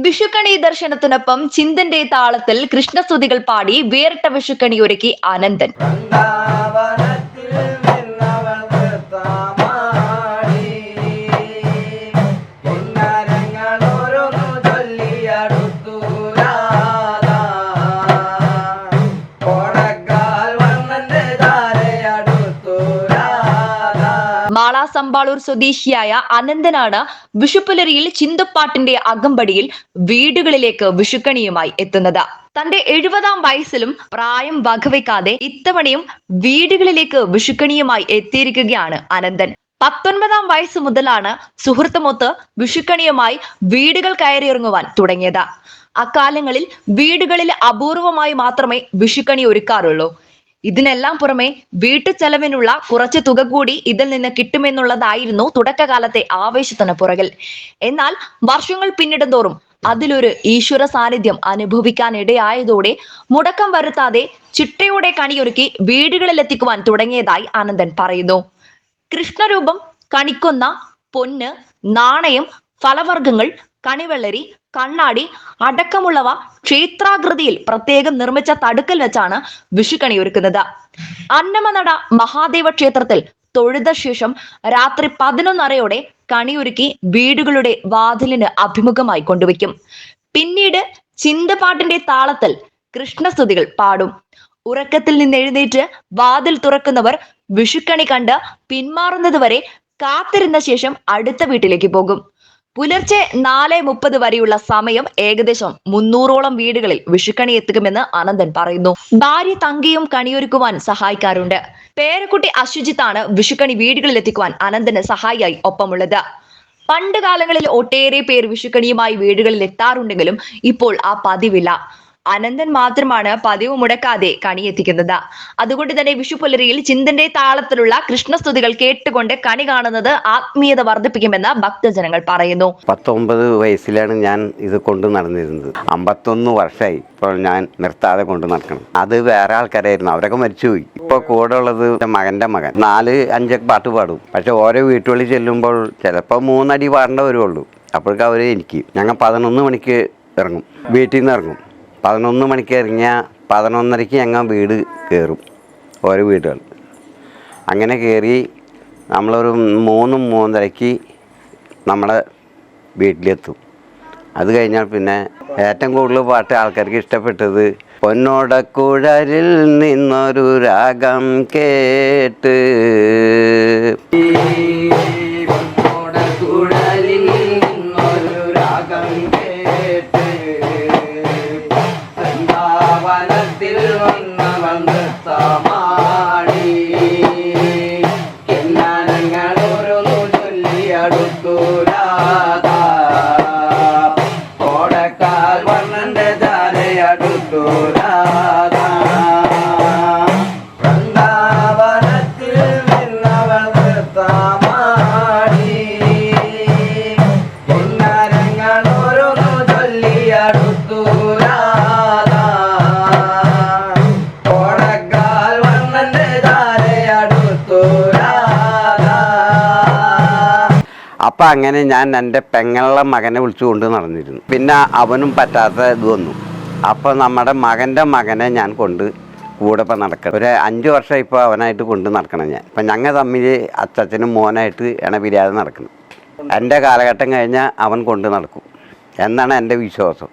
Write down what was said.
വിഷുക്കണി ദർശനത്തിനൊപ്പം ചിന്തന്റെ താളത്തിൽ കൃഷ്ണസ്തുതികൾ പാടി വേറിട്ട വിഷുക്കണി ഒരുക്കി അനന്തൻ മാള സമ്പാളൂർ സ്വദേശിയായ അനന്തനാണ് വിഷുപ്പുലരിയിൽ ചിന്തപ്പാട്ടിന്റെ അകമ്പടിയിൽ വീടുകളിലേക്ക് വിഷുക്കണിയുമായി എത്തുന്നത്. തന്റെ എഴുപതാം വയസ്സിലും പ്രായം വകവെക്കാതെ ഇത്തവണയും വീടുകളിലേക്ക് വിഷുക്കണിയുമായി എത്തിയിരിക്കുകയാണ് അനന്തൻ. പത്തൊൻപതാം വയസ്സ് മുതലാണ് സുഹൃത്തുമൊത്ത് വിഷുക്കണിയുമായി വീടുകൾ കയറിയിറങ്ങുവാൻ തുടങ്ങിയത്. അക്കാലങ്ങളിൽ വീടുകളിൽ അപൂർവമായി മാത്രമേ വിഷുക്കണി ഒരുക്കാറുള്ളൂ. ഇതിനെല്ലാം പുറമെ വീട്ടു ചെലവിനുള്ള കുറച്ച് തുക കൂടി ഇതിൽ നിന്ന് കിട്ടുമെന്നുള്ളതായിരുന്നു തുടക്കകാലത്തെ ആവേശത്തിന് പുറകിൽ. എന്നാൽ വർഷങ്ങൾ പിന്നിടുന്തോറും അതിലൊരു ഈശ്വര സാന്നിധ്യം അനുഭവിക്കാനിടയായതോടെ മുടക്കം വരുത്താതെ ചിട്ടയോടെ കണിയൊരുക്കി വീടുകളിൽ എത്തിക്കുവാൻ തുടങ്ങിയതായി ആനന്ദൻ പറയുന്നു. കൃഷ്ണരൂപം കണിക്കൊന്ന പൊന്ന് നാണയം ഫലവർഗങ്ങൾ കണിവെള്ളരി കണ്ണാടി അടക്കമുള്ളവ ക്ഷേത്രാകൃതിയിൽ പ്രത്യേകം നിർമ്മിച്ച തടുക്കൽ വെച്ചാണ് വിഷുക്കണി ഒരുക്കുന്നത്. അന്നമനട മഹാദേവ ക്ഷേത്രത്തിൽ തൊഴുത ശേഷം രാത്രി പതിനൊന്നരയോടെ കണിയൊരുക്കി വീടുകളുടെ വാതിലിന് അഭിമുഖമായി കൊണ്ടുവയ്ക്കും. പിന്നീട് ചിന്തപാട്ടിന്റെ താളത്തിൽ കൃഷ്ണസ്തുതികൾ പാടും. ഉറക്കത്തിൽ നിന്ന് എഴുന്നേറ്റ് വാതിൽ തുറക്കുന്നവർ വിഷുക്കണി കണ്ട് പിന്മാറുന്നത് വരെ കാത്തിരുന്ന ശേഷം അടുത്ത വീട്ടിലേക്ക് പോകും. പുലർച്ചെ നാല് മുപ്പത് വരെയുള്ള സമയം ഏകദേശം മുന്നൂറോളം വീടുകളിൽ വിഷുക്കണി എത്തുമെന്ന് അനന്തൻ പറയുന്നു. ഭാര്യ തങ്കയും കണിയൊരുക്കുവാൻ സഹായിക്കാറുണ്ട്. പേരക്കുട്ടി അശുചിത്താണ് വിഷുക്കണി വീടുകളിൽ എത്തിക്കുവാൻ അനന്തന് സഹായിയായി ഒപ്പമുള്ളത്. പണ്ട് കാലങ്ങളിൽ ഒട്ടേറെ പേർ വിഷുക്കണിയുമായി വീടുകളിൽ എത്താറുണ്ടെങ്കിലും ഇപ്പോൾ ആ പതിവില്ല. അനന്തൻ മാത്രമാണ് പതിവ് മുടക്കാതെ കണിയെത്തിക്കുന്നത്. അതുകൊണ്ട് തന്നെ വിഷു പുലരിയിൽ ചിന്തന്റെ താളത്തിലുള്ള കൃഷ്ണസ്തുതികൾ കേട്ടുകൊണ്ട് കണി കാണുന്നത് ആത്മീയത വർദ്ധിപ്പിക്കുമെന്ന് ഭക്തജനങ്ങൾ പറയുന്നു. പത്തൊമ്പത് വയസ്സിലാണ് ഞാൻ ഇത് കൊണ്ട് നടന്നിരുന്നത്. അമ്പത്തൊന്ന് വർഷമായി ഇപ്പോൾ ഞാൻ നിർത്താതെ കൊണ്ട് നടക്കണം. അത് വേറെ ആൾക്കാരായിരുന്നു. അവരൊക്കെ മരിച്ചുപോയി ഇപ്പോൾ കൂടെ ഉള്ളത് മകന്റെ മകൻ. നാല് അഞ്ച് പാട്ട് പാടും. പക്ഷെ ഓരോ വീട്ടുകളിൽ ചെല്ലുമ്പോൾ ചിലപ്പോൾ മൂന്നടി പാടേണ്ട വരുള്ളൂ. അപ്പോഴേക്കും അവർ എനിക്ക് ഞങ്ങൾ പതിനൊന്ന് മണിക്ക് ഇറങ്ങും. വീട്ടിൽ നിന്ന് ഇറങ്ങും. പതിനൊന്ന് മണിക്ക് ഇറങ്ങിയാൽ പതിനൊന്നരയ്ക്ക് ഞങ്ങൾ വീട് കയറും ഓരോ വീടുകൾ. അങ്ങനെ കയറി നമ്മളൊരു മൂന്ന് മൂന്നരയ്ക്ക് നമ്മളെ വീട്ടിലെത്തും. അത് കഴിഞ്ഞാൽ പിന്നെ ഏറ്റവും കൂടുതൽ പാട്ട് ആൾക്കാർക്ക് ഇഷ്ടപ്പെട്ടത് പൊന്നോടക്കുഴലിൽ നിന്നൊരു രാഗം കേട്ട് রাস্তা അപ്പം അങ്ങനെ ഞാൻ എന്റെ പെങ്ങളുടെ മകനെ വിളിച്ചുകൊണ്ട് നടന്നിരുന്നു. പിന്നെ അവനും പറ്റാത്ത ഇത് വന്നു. അപ്പോൾ നമ്മുടെ മകന്റെ മകനെ ഞാൻ കൊണ്ട് കൂടെ ഇപ്പം നടക്കണം. ഒരു അഞ്ച് വർഷം ഇപ്പോൾ അവനായിട്ട് കൊണ്ട് നടക്കണം ഞാൻ. ഇപ്പം ഞങ്ങൾ തമ്മിൽ അച്ചച്ചനും മോനായിട്ട് ഇണപിരിയാതെ നടക്കണം. എന്റെ കാലഘട്ടം കഴിഞ്ഞാൽ അവൻ കൊണ്ട് നടക്കും. എന്നാണ് എന്റെ വിശ്വാസം.